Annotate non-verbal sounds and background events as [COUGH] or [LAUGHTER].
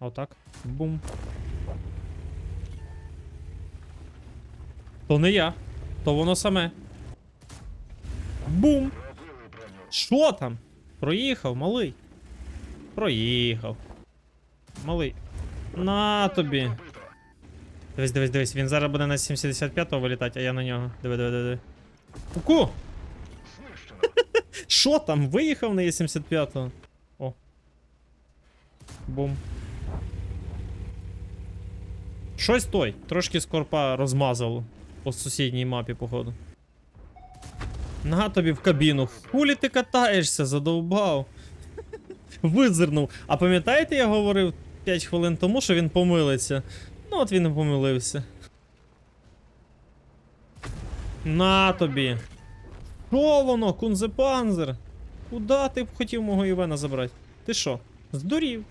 Отак. Бум. То не я. То воно саме. Бум! Що там? Проїхав, малий. Проїхав. Малий. На тобі. Дивись, дивись, дивись, він зараз буде на 75-го вилітати, а я на нього. Диви, диви, диви. Ку! [LAUGHS] Що там? Виїхав на Е75-го? О. Бум. Щось той. Трошки скорпа розмазало по сусідній мапі, походу. На тобі в кабіну. Хулі ти катаєшся, задовбав. Визирнув. А пам'ятаєте, я говорив 5 хвилин тому, що він помилиться. Ну, от він і помилився. На тобі. Що воно, кунзепанзер? Куда ти б хотів мого Івена забрати? Ти що? Здурів?